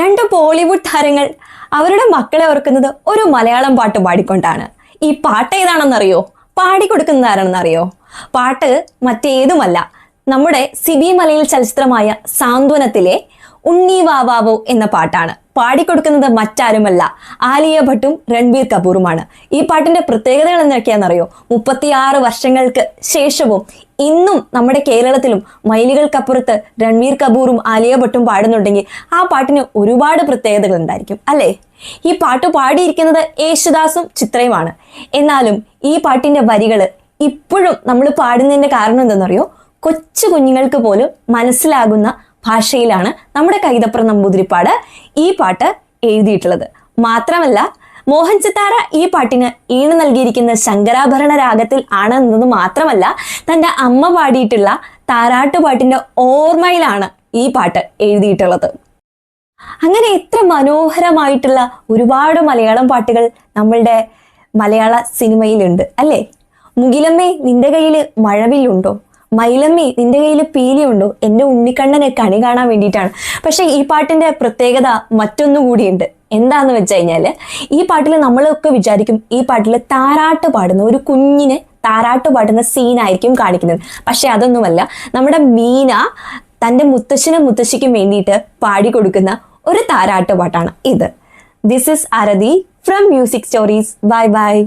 രണ്ട് ബോളിവുഡ് താരങ്ങൾ അവരുടെ മക്കളെ ഓർക്കുന്നത് ഒരു മലയാളം പാട്ട് പാടിക്കൊണ്ടാണ്. ഈ പാട്ട് ഏതാണെന്നറിയോ? പാടിക്കൊടുക്കുന്നതാരാണെന്നറിയോ? പാട്ട് മറ്റേതുമല്ല. നമ്മുടെ സിബി മലയിൽ ചലച്ചിത്രമായ സാന്ത്വനത്തിലെ ഉണ്ണി വാവാവോ എന്ന പാട്ടാണ് പാടിക്കൊടുക്കുന്നത് മറ്റാരുമല്ല ആലിയ ഭട്ടും രൺബീർ കപൂറുമാണ്. ഈ പാട്ടിന്റെ പ്രത്യേകതകൾ എന്തൊക്കെയാണെന്നറിയോ? മുപ്പത്തിയാറ് വർഷങ്ങൾക്ക് ശേഷവും ഇന്നും നമ്മുടെ കേരളത്തിലും മൈലുകൾക്കപ്പുറത്ത് രൺവീർ കപൂറും ആലിയ ഭട്ടും പാടുന്നുണ്ടെങ്കിൽ ആ പാട്ടിന് ഒരുപാട് പ്രത്യേകതകൾ ഉണ്ടായിരിക്കും അല്ലേ? ഈ പാട്ട് പാടിയിരിക്കുന്നത് യേശുദാസും ചിത്രയുമാണ്. എന്നാലും ഈ പാട്ടിന്റെ വരികൾ ഇപ്പോഴും നമ്മൾ പാടുന്നതിന്റെ കാരണം എന്തെന്നറിയോ കൊച്ചു കുഞ്ഞുങ്ങൾക്ക് പോലും മനസ്സിലാകുന്ന ഭാഷയിലാണ് നമ്മുടെ കൈതപ്ര നമ്പൂതിരിപ്പാട് ഈ പാട്ട് എഴുതിയിട്ടുള്ളത്. മാത്രമല്ല മോഹൻ ചിത്താര ഈ പാട്ടിന് ഈണ് നൽകിയിരിക്കുന്ന ശങ്കരാഭരണ രാഗത്തിൽ ആണ് എന്നത് മാത്രമല്ല തന്റെ അമ്മ പാടിയിട്ടുള്ള താരാട്ടുപാട്ടിന്റെ ഓർമ്മയിലാണ് ഈ പാട്ട് എഴുതിയിട്ടുള്ളത്. അങ്ങനെ എത്ര മനോഹരമായിട്ടുള്ള ഒരുപാട് മലയാളം പാട്ടുകൾ നമ്മളുടെ മലയാള സിനിമയിലുണ്ട് അല്ലേ? മുകിലമ്മേ നിന്റെ കയ്യിൽ മഴവില്ലുണ്ടോ? മയിലമ്മേ നിന്റെ കയ്യിൽ പീലിയുണ്ടോ? എന്റെ ഉണ്ണിക്കണ്ണനെ കണി കാണാൻ വേണ്ടിയിട്ടാണ്. പക്ഷെ ഈ പാട്ടിന്റെ പ്രത്യേകത മറ്റൊന്നു കൂടിയുണ്ട്. എന്താന്ന് വെച്ച് കഴിഞ്ഞാൽ ഈ പാട്ടിൽ നമ്മളൊക്കെ വിചാരിക്കും ഈ പാട്ടിൽ താരാട്ട് പാടുന്ന ഒരു കുഞ്ഞിനെ താരാട്ട് പാടുന്ന സീനായിരിക്കും കാണിക്കുന്നത്. പക്ഷെ അതൊന്നുമല്ല. നമ്മുടെ മീന തന്റെ മുത്തശ്ശനും മുത്തശ്ശിക്കും വേണ്ടിയിട്ട് പാടിക്കൊടുക്കുന്ന ഒരു താരാട്ട് പാട്ടാണ് ഇത്. This is Arathi from music stories bye bye